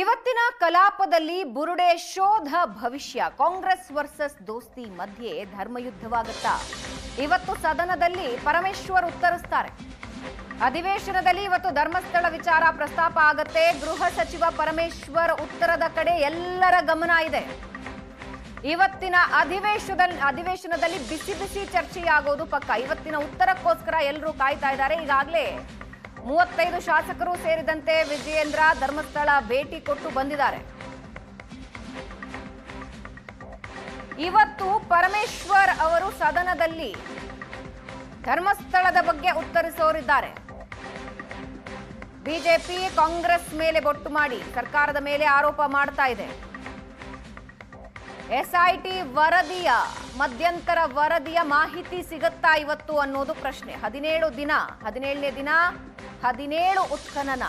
ಇವತ್ತಿನ ಕಲಾಪದಲ್ಲಿ ಬುರುಡೆ ಶೋಧ ಭವಿಷ್ಯ, ಕಾಂಗ್ರೆಸ್ ವರ್ಸಸ್ ದೋಸ್ತಿ ಮಧ್ಯೆ ಧರ್ಮಯುದ್ಧವಾಗುತ್ತಾ? ಇವತ್ತು ಸದನದಲ್ಲಿ ಪರಮೇಶ್ವರ್ ಉತ್ತರಿಸ್ತಾರೆ. ಅಧಿವೇಶನದಲ್ಲಿ ಇವತ್ತು ಧರ್ಮಸ್ಥಳ ವಿಚಾರ ಪ್ರಸ್ತಾಪ ಆಗತ್ತೆ. ಗೃಹ ಸಚಿವ ಪರಮೇಶ್ವರ್ ಉತ್ತರದ ಕಡೆ ಎಲ್ಲರ ಗಮನ ಇದೆ. ಇವತ್ತಿನ ಅಧಿವೇಶನದಲ್ಲಿ ಅಧಿವೇಶನದಲ್ಲಿ ಬಿಸಿ ಬಿಸಿ ಚರ್ಚೆಯಾಗೋದು ಪಕ್ಕ. ಇವತ್ತಿನ ಉತ್ತರಕ್ಕೋಸ್ಕರ ಎಲ್ಲರೂ ಕಾಯ್ತಾ ಇದ್ದಾರೆ. ಈಗಾಗಲೇ ಮೂವತ್ತೈದು ಶಾಸಕರು ಸೇರಿದಂತೆ ವಿಜಯೇಂದ್ರ ಧರ್ಮಸ್ಥಳ ಭೇಟಿ ಕೊಟ್ಟು ಬಂದಿದ್ದಾರೆ. ಇವತ್ತು ಪರಮೇಶ್ವರ್ ಅವರು ಸದನದಲ್ಲಿ ಧರ್ಮಸ್ಥಳದ ಬಗ್ಗೆ ಉತ್ತರಿಸೋರಿದ್ದಾರೆ. ಬಿಜೆಪಿ, ಕಾಂಗ್ರೆಸ್ ಮೇಲೆ ಬೊಟ್ಟು ಮಾಡಿ ಸರ್ಕಾರದ ಮೇಲೆ ಆರೋಪ ಮಾಡ್ತಾ ಇದೆ. ಎಸ್ಐಟಿ ವರದಿಯ, ಮಧ್ಯಂತರ ವರದಿಯ ಮಾಹಿತಿ ಸಿಗುತ್ತಾ ಇವತ್ತು ಅನ್ನೋದು ಪ್ರಶ್ನೆ. ಹದಿನೇಳು ದಿನ, ಹದಿನೇಳನೇ ದಿನ ಹದಿನೇಳು ಉತ್ಖನನ.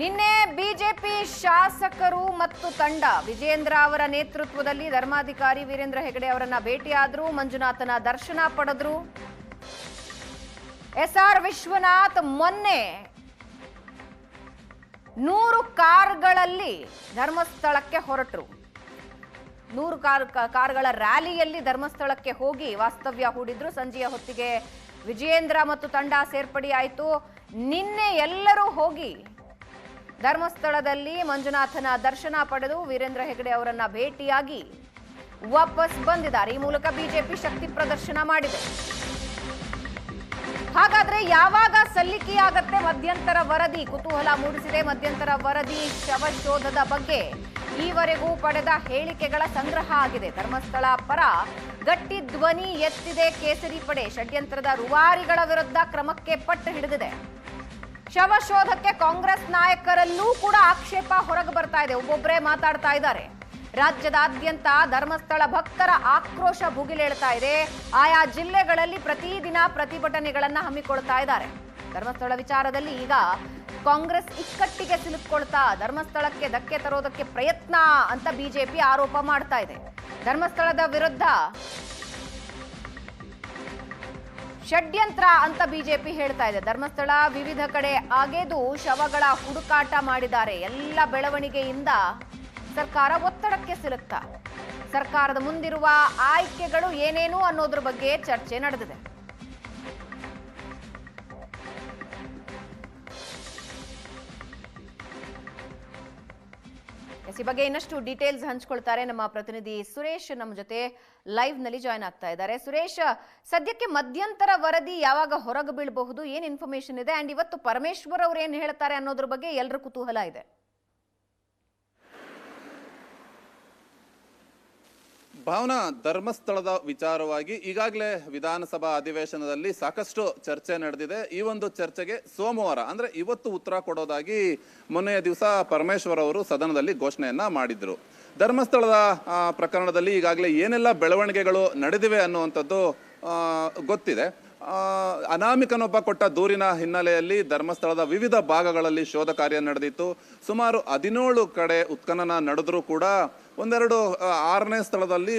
ನಿನ್ನೆ ಬಿಜೆಪಿ ಶಾಸಕರು ಮತ್ತು ತಂಡ ವಿಜೇಂದ್ರ ಅವರ ನೇತೃತ್ವದಲ್ಲಿ ಧರ್ಮಾಧಿಕಾರಿ ವೀರೇಂದ್ರ ಹೆಗಡೆ ಅವರನ್ನ ಭೇಟಿಯಾದ್ರು, ಮಂಜುನಾಥನ ದರ್ಶನ ಪಡೆದ್ರು. ಎಸ್ ಆರ್ ವಿಶ್ವನಾಥ್ ಮೊನ್ನೆ ನೂರು ಕಾರ್ಗಳಲ್ಲಿ ಧರ್ಮಸ್ಥಳಕ್ಕೆ ಹೊರಟರು. ನೂರು ಕಾರ್ ಕಾರ್ಗಳ ರ್ಯಾಲಿಯಲ್ಲಿ ಧರ್ಮಸ್ಥಳಕ್ಕೆ ಹೋಗಿ ವಾಸ್ತವ್ಯ ಹೂಡಿದ್ರು. ಸಂಜೆಯ ಹೊತ್ತಿಗೆ ವಿಜಯೇಂದ್ರ ಮತ್ತು ತಂಡ ಸೇರ್ಪಡೆಯಾಯಿತು. ನಿನ್ನೆ ಎಲ್ಲರೂ ಹೋಗಿ ಧರ್ಮಸ್ಥಳದಲ್ಲಿ ಮಂಜುನಾಥನ ದರ್ಶನ ಪಡೆದು ವೀರೇಂದ್ರ ಹೆಗಡೆ ಅವರನ್ನ ಭೇಟಿಯಾಗಿ ವಾಪಸ್ ಬಂದಿದ್ದಾರೆ. ಈ ಮೂಲಕ ಬಿಜೆಪಿ ಶಕ್ತಿ ಪ್ರದರ್ಶನ ಮಾಡಿದೆ. ಹಾಗಾದ್ರೆ ಯಾವಾಗ ಸಲ್ಲಿಕೆಯಾಗತ್ತೆ ಮಧ್ಯಂತರ ವರದಿ? ಕುತೂಹಲ ಮೂಡಿಸಿದೆ. ಮಧ್ಯಂತರ ವರದಿ ಶವಶೋಧದ ಬಗ್ಗೆ ಈವರೆಗೂ ಪಡೆದ ಹೇಳಿಕೆಗಳ ಸಂಗ್ರಹ ಆಗಿದೆ. ಧರ್ಮಸ್ಥಳ ಪರ ಗಟ್ಟಿ ಧ್ವನಿ ಎತ್ತಿದೆ ಕೇಸರಿ ಪಡೆ. ಷಡ್ಯಂತ್ರದ ರುವಾರಿಗಳ ವಿರುದ್ಧ ಕ್ರಮಕ್ಕೆ ಪಟ್ಟು ಹಿಡಿದಿದೆ. ಶವಶೋಧಕ್ಕೆ ಕಾಂಗ್ರೆಸ್ ನಾಯಕರಲ್ಲೂ ಕೂಡ ಆಕ್ಷೇಪ ಹೊರಗೆ ಬರ್ತಾ ಇದೆ. ಒಬ್ಬೊಬ್ಬರೇ ಮಾತಾಡ್ತಾ ಇದ್ದಾರೆ. ರಾಜ್ಯದಾದ್ಯಂತ ಧರ್ಮಸ್ಥಳ ಭಕ್ತರ ಆಕ್ರೋಶ ಭುಗಿಲೇಳ್ತಾ ಇದೆ. ಆಯಾ ಜಿಲ್ಲೆಗಳಲ್ಲಿ ಪ್ರತಿದಿನ ಪ್ರತಿಭಟನೆಗಳನ್ನ ಹಮ್ಮಿಕೊಳ್ತಾ ಇದ್ದಾರೆ. ಧರ್ಮಸ್ಥಳ ವಿಚಾರದಲ್ಲಿ ಈಗ ಕಾಂಗ್ರೆಸ್ ಇಕ್ಕಟ್ಟಿಗೆ ಸಿಲುಕೊಳ್ತಾ ಧರ್ಮಸ್ಥಳಕ್ಕೆ ಧಕ್ಕೆ ತರೋದಕ್ಕೆ ಪ್ರಯತ್ನ ಅಂತ ಬಿಜೆಪಿ ಆರೋಪ ಮಾಡ್ತಾ ಇದೆ. ಧರ್ಮಸ್ಥಳದ ವಿರುದ್ಧ ಷಡ್ಯಂತ್ರ ಅಂತ ಬಿಜೆಪಿ ಹೇಳ್ತಾ ಇದೆ. ಧರ್ಮಸ್ಥಳ ವಿವಿಧ ಕಡೆ ಆಗೇದು ಶವಗಳ ಹುಡುಕಾಟ ಮಾಡಿದ್ದಾರೆ. ಎಲ್ಲ ಬೆಳವಣಿಗೆಯಿಂದ ಸರ್ಕಾರ ಒತ್ತಡಕ್ಕೆ ಸಿಲುಕ್ತಾ. ಸರ್ಕಾರದ ಮುಂದಿರುವ ಆಯ್ಕೆಗಳು ಏನೇನು ಅನ್ನೋದ್ರ ಬಗ್ಗೆ ಚರ್ಚೆ ನಡೆದಿದೆ. ಈ ಬಗ್ಗೆ ಇನ್ನಷ್ಟು ಡೀಟೇಲ್ಸ್ ಹಂಚ್ಕೊಳ್ತಾರೆ ನಮ್ಮ ಪ್ರತಿನಿಧಿ ಸುರೇಶ್ ನಮ್ಮ ಜೊತೆ ಲೈವ್ನಲ್ಲಿ ಜಾಯ್ನ್ ಆಗ್ತಾ ಇದ್ದಾರೆ. ಸುರೇಶ್, ಸದ್ಯಕ್ಕೆ ಮಧ್ಯಂತರ ವರದಿ ಯಾವಾಗ ಹೊರಗೆ ಬೀಳಬಹುದು? ಏನ್ ಇನ್ಫಾರ್ಮೇಶನ್ ಇದೆ? ಅಂಡ್ ಇವತ್ತು ಪರಮೇಶ್ವರ್ ಅವ್ರು ಏನ್ ಹೇಳ್ತಾರೆ ಅನ್ನೋದ್ರ ಬಗ್ಗೆ ಎಲ್ಲರ ಕುತೂಹಲ ಇದೆ. ಭಾವನಾ ಧರ್ಮಸ್ಥಳದ ವಿಚಾರವಾಗಿ ಈಗಾಗಲೇ ವಿಧಾನಸಭಾ ಅಧಿವೇಶನದಲ್ಲಿ ಸಾಕಷ್ಟು ಚರ್ಚೆ ನಡೆದಿದೆ. ಈ ಒಂದು ಚರ್ಚೆಗೆ ಸೋಮವಾರ, ಅಂದ್ರೆ ಇವತ್ತು ಉತ್ತರ ಕೊಡೋದಾಗಿ ಮೊನ್ನೆಯ ದಿವಸ ಪರಮೇಶ್ವರ್ ಅವರು ಸದನದಲ್ಲಿ ಘೋಷಣೆಯನ್ನ ಮಾಡಿದ್ರು. ಧರ್ಮಸ್ಥಳದ ಪ್ರಕರಣದಲ್ಲಿ ಈಗಾಗಲೇ ಏನೆಲ್ಲ ಬೆಳವಣಿಗೆಗಳು ನಡೆದಿವೆ ಅನ್ನುವಂಥದ್ದು ಗೊತ್ತಿದೆ. ಅನಾಮಿಕನೊಬ್ಬ ಕೊಟ್ಟ ದೂರಿನ ಹಿನ್ನೆಲೆಯಲ್ಲಿ ಧರ್ಮಸ್ಥಳದ ವಿವಿಧ ಭಾಗಗಳಲ್ಲಿ ಶೋಧ ಕಾರ್ಯ ನಡೆದಿತ್ತು. ಸುಮಾರು ಹದಿನೇಳು ಕಡೆ ಉತ್ಖನನ ನಡೆದರೂ ಕೂಡ ಒಂದೆರಡು ಆರನೇ ಸ್ಥಳದಲ್ಲಿ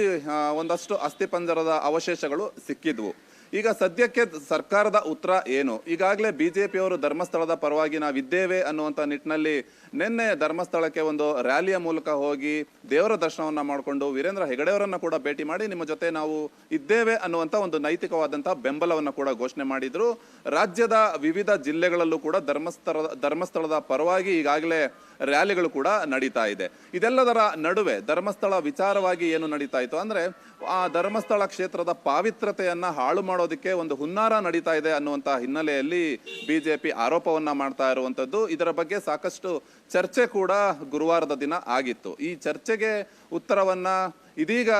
ಒಂದಷ್ಟು ಅಸ್ಥಿಪಂಜರದ ಅವಶೇಷಗಳು ಸಿಕ್ಕಿದ್ವು. ಈಗ ಸದ್ಯಕ್ಕೆ ಸರ್ಕಾರದ ಉತ್ತರ ಏನು? ಈಗಾಗಲೇ ಬಿಜೆಪಿಯವರು ಧರ್ಮಸ್ಥಳದ ಪರವಾಗಿ ನಾವಿದ್ದೇವೆ ಅನ್ನುವಂಥ ನಿಟ್ಟಿನಲ್ಲಿ ನಿನ್ನೆ ಧರ್ಮಸ್ಥಳಕ್ಕೆ ಒಂದು ರ್ಯಾಲಿಯ ಮೂಲಕ ಹೋಗಿ ದೇವರ ದರ್ಶನವನ್ನು ಮಾಡಿಕೊಂಡು ವೀರೇಂದ್ರ ಹೆಗಡೆಯವರನ್ನು ಕೂಡ ಭೇಟಿ ಮಾಡಿ ನಿಮ್ಮ ಜೊತೆ ನಾವು ಇದ್ದೇವೆ ಅನ್ನುವಂಥ ಒಂದು ನೈತಿಕವಾದಂಥ ಬೆಂಬಲವನ್ನು ಕೂಡ ಘೋಷಣೆ ಮಾಡಿದರು. ರಾಜ್ಯದ ವಿವಿಧ ಜಿಲ್ಲೆಗಳಲ್ಲೂ ಕೂಡ ಧರ್ಮಸ್ಥಳ, ಧರ್ಮಸ್ಥಳದ ಪರವಾಗಿ ಈಗಾಗಲೇ ರ್ಯಾಲಿಗಳು ಕೂಡ ನಡೀತಾ ಇದೆ. ಇದೆಲ್ಲದರ ನಡುವೆ ಧರ್ಮಸ್ಥಳ ವಿಚಾರವಾಗಿ ಏನು ನಡೀತಾ ಇತ್ತು ಅಂದ್ರೆ, ಆ ಧರ್ಮಸ್ಥಳ ಕ್ಷೇತ್ರದ ಪಾವಿತ್ರತೆಯನ್ನ ಹಾಳು ಮಾಡೋದಕ್ಕೆ ಒಂದು ಹುನ್ನಾರ ನಡೀತಾ ಇದೆ ಅನ್ನುವಂತ ಹಿನ್ನೆಲೆಯಲ್ಲಿ ಬಿಜೆಪಿ ಆರೋಪವನ್ನ ಮಾಡ್ತಾ ಇರುವಂತದ್ದು. ಇದರ ಬಗ್ಗೆ ಸಾಕಷ್ಟು ಚರ್ಚೆ ಕೂಡ ಗುರುವಾರದ ದಿನ ಆಗಿತ್ತು. ಈ ಚರ್ಚೆಗೆ ಉತ್ತರವನ್ನ ಇದೀಗ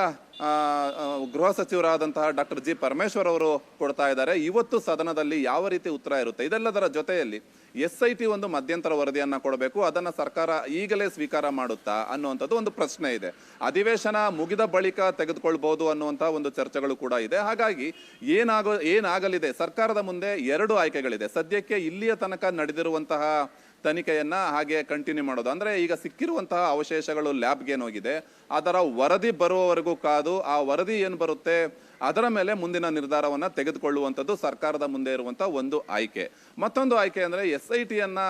ಗೃಹ ಸಚಿವರಾದಂತಹ ಡಾಕ್ಟರ್ ಜಿ ಪರಮೇಶ್ವರ್ ಅವರು ಕೊಡ್ತಾ ಇದ್ದಾರೆ. ಇವತ್ತು ಸದನದಲ್ಲಿ ಯಾವ ರೀತಿ ಉತ್ತರ ಇರುತ್ತೆ? ಇದೆಲ್ಲದರ ಜೊತೆಯಲ್ಲಿ ಎಸ್ ಐ ಟಿ ಒಂದು ಮಧ್ಯಂತರ ವರದಿಯನ್ನು ಕೊಡಬೇಕು, ಅದನ್ನ ಸರ್ಕಾರ ಈಗಲೇ ಸ್ವೀಕಾರ ಮಾಡುತ್ತಾ ಅನ್ನುವಂಥದ್ದು ಒಂದು ಪ್ರಶ್ನೆ ಇದೆ. ಅಧಿವೇಶನ ಮುಗಿದ ಬಳಿಕ ತೆಗೆದುಕೊಳ್ಬಹುದು ಅನ್ನುವಂಥ ಒಂದು ಚರ್ಚೆಗಳು ಕೂಡ ಇದೆ. ಹಾಗಾಗಿ ಏನಾಗೋ, ಏನಾಗಲಿದೆ? ಸರ್ಕಾರದ ಮುಂದೆ ಎರಡು ಆಯ್ಕೆಗಳಿದೆ. ಸದ್ಯಕ್ಕೆ ಇಲ್ಲಿಯ ತನಕ ನಡೆದಿರುವಂತಹ ತನಿಖೆಯನ್ನು ಹಾಗೆ ಕಂಟಿನ್ಯೂ ಮಾಡೋದು. ಅಂದ್ರೆ ಈಗ ಸಿಕ್ಕಿರುವಂತಹ ಅವಶೇಷಗಳು ಲ್ಯಾಬ್ಗೆ ಹೋಗಿದೆ. ಅದರ ವರದಿ ಬರುವವರೆಗೂ ಕಾದು ಆ ವರದಿ ಏನು ಬರುತ್ತೆ? ಅದರ ಮೇಲೆ ಮುಂದಿನ ನಿರ್ಧಾರವನ್ನ ತೆಗೆದುಕೊಳ್ಳುವಂಥದ್ದು ಸರ್ಕಾರದ ಮುಂದೆ ಇರುವಂಥ ಒಂದು ಆಯ್ಕೆ. ಮತ್ತೊಂದು ಆಯ್ಕೆ ಅಂದ್ರೆ ಎಸ್ ಐ ಟಿಯನ್ನು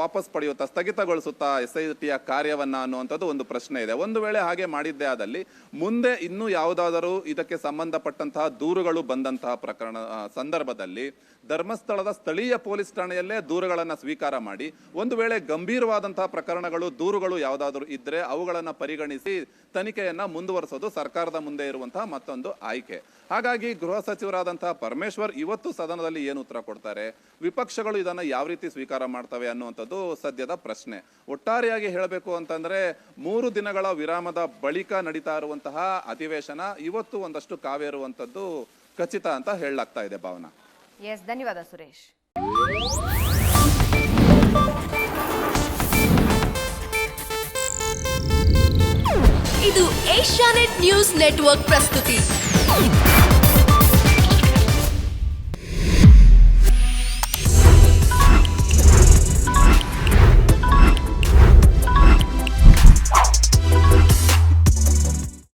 ವಾಪಸ್ ಪಡೆಯುತ್ತಾ, ಸ್ಥಗಿತಗೊಳಿಸುತ್ತಾ ಎಸ್ ಐ ಟಿಯ ಕಾರ್ಯವನ್ನು ಅನ್ನುವಂಥದ್ದು ಒಂದು ಪ್ರಶ್ನೆ ಇದೆ. ಒಂದು ವೇಳೆ ಹಾಗೆ ಮಾಡಿದ್ದೇ ಆದಲ್ಲಿ ಮುಂದೆ ಇನ್ನೂ ಯಾವುದಾದರೂ ಇದಕ್ಕೆ ಸಂಬಂಧಪಟ್ಟಂತಹ ದೂರುಗಳು ಬಂದಂತಹ ಪ್ರಕರಣ ಸಂದರ್ಭದಲ್ಲಿ ಧರ್ಮಸ್ಥಳದ ಸ್ಥಳೀಯ ಪೊಲೀಸ್ ಠಾಣೆಯಲ್ಲೇ ದೂರುಗಳನ್ನು ಸ್ವೀಕಾರ ಮಾಡಿ, ಒಂದು ವೇಳೆ ಗಂಭೀರವಾದಂತಹ ಪ್ರಕರಣಗಳು, ದೂರುಗಳು ಯಾವುದಾದರೂ ಇದ್ದರೆ ಅವುಗಳನ್ನು ಪರಿಗಣಿಸಿ ತನಿಖೆಯನ್ನು ಮುಂದುವರಿಸೋದು ಸರ್ಕಾರದ ಮುಂದೆ ಇರುವಂತಹ ಮತ್ತೊಂದು ಆಯ್ಕೆ. ಹಾಗಾಗಿ ಗೃಹ ಸಚಿವರಾದಂತಹ ಪರಮೇಶ್ವರ್ ಇವತ್ತು ಸದನದಲ್ಲಿ ಏನು ಉತ್ತರ ಕೊಡ್ತಾರೆ? ವಿಪಕ್ಷಗಳು ಇದನ್ನು ಯಾವ ರೀತಿ ಸ್ವೀಕಾರ ಮಾಡ್ತವೆ ಅನ್ನುವಂಥದ್ದು ಸದ್ಯದ ಪ್ರಶ್ನೆ. ಒಟ್ಟಾರೆಯಾಗಿ ಹೇಳಬೇಕು ಅಂತಂದ್ರೆ ಮೂರು ದಿನಗಳ ವಿರಾಮದ ಬಳಿಕ ನಡೀತಾ ಇರುವಂತಹ ಅಧಿವೇಶನ ಇವತ್ತು ಒಂದಷ್ಟು ಕಾವೇರುವಂಥದ್ದು ಖಚಿತ ಅಂತ ಹೇಳಲಾಗ್ತಾ ಇದೆ ಭಾವನಾ. ಎಸ್ ಧನ್ಯವಾದ ಸುರೇಶ್. ಇದು ಏಷ್ಯಾನೆಟ್ ನ್ಯೂಸ್ ನೆಟ್ವರ್ಕ್ ಪ್ರಸ್ತುತಿ.